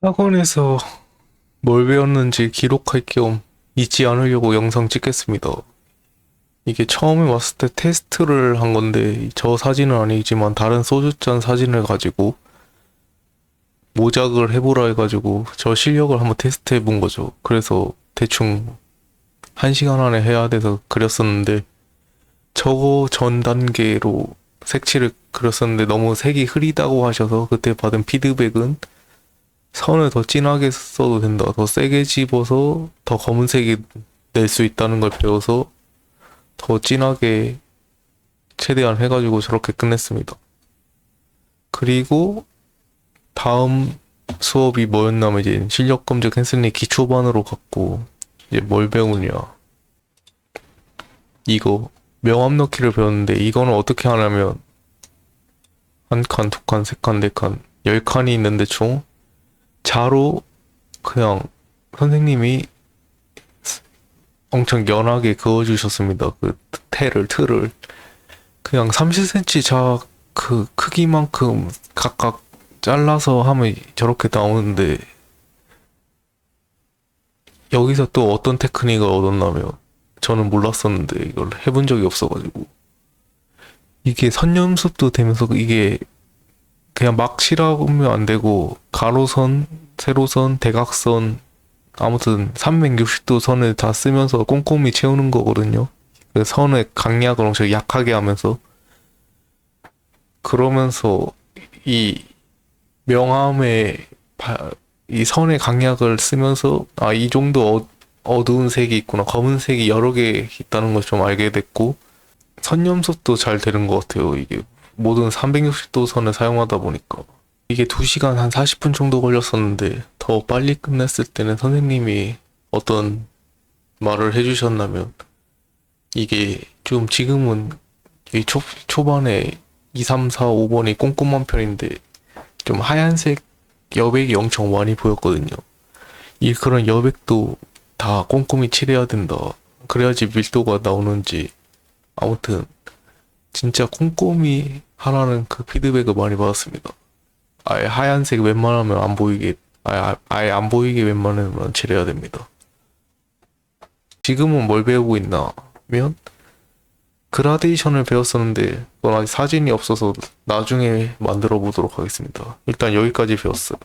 학원에서 뭘 배웠는지 기록할 겸 잊지 않으려고 영상 찍겠습니다. 이게 처음에 왔을 때 테스트를 한 건데 저 사진은 아니지만 다른 소주잔 사진을 가지고 모작을 해보라 해가지고 저 실력을 한번 테스트 해본 거죠. 그래서 대충 한 시간 안에 해야 돼서 그렸었는데 저거 전 단계로 색칠을 그렸었는데 너무 색이 흐리다고 하셔서 그때 받은 피드백은 선을 더 진하게 써도 된다. 더 세게 집어서 더 검은색이 낼 수 있다는 걸 배워서 더 진하게 최대한 해가지고 저렇게 끝냈습니다. 그리고 다음 수업이 뭐였냐면 이제 실력 검증했으니 기초반으로 갔고 이제 뭘 배우냐 이거 명암 넣기를 배웠는데 이거는 어떻게 하냐면 한 칸, 두 칸, 세 칸, 네 칸, 열 칸이 있는데 총 자로 그냥 선생님이 엄청 연하게 그어주셨습니다. 그 테를 틀을 그냥 30cm 자 그 크기만큼 각각 잘라서 하면 저렇게 나오는데 여기서 또 어떤 테크닉을 얻었냐면 저는 몰랐었는데 이걸 해본 적이 없어가지고 이게 선연습도 되면서 이게 그냥 막 칠하면 안 되고 가로선, 세로선, 대각선 아무튼 360도 선을 다 쓰면서 꼼꼼히 채우는 거거든요. 그 선의 강약을 엄청 약하게 하면서 그러면서 이 명암의 바- 이 선의 강약을 쓰면서 아 이 정도 어, 어두운 색이 있구나 검은색이 여러 개 있다는 걸 좀 알게 됐고 선염습도 잘 되는 것 같아요 이게 모든 360도 선을 사용하다 보니까 이게 2시간 한 40분 정도 걸렸었는데 더 빨리 끝냈을 때는 선생님이 어떤 말을 해주셨냐면 이게 좀 지금은 이 초, 초반에 2, 3, 4, 5번이 꼼꼼한 편인데 좀 하얀색 여백이 엄청 많이 보였거든요. 이 그런 여백도 다 꼼꼼히 칠해야 된다. 그래야지 밀도가 나오는지 아무튼 진짜 꼼꼼히 하라는 그 피드백을 많이 받았습니다. 아예 하얀색 웬만하면 안 보이게 아예, 아예 안 보이게 웬만하면 칠해야 됩니다. 지금은 뭘 배우고 있나면 그라데이션을 배웠었는데 그건 아직 사진이 없어서 나중에 만들어 보도록 하겠습니다. 일단 여기까지 배웠어요.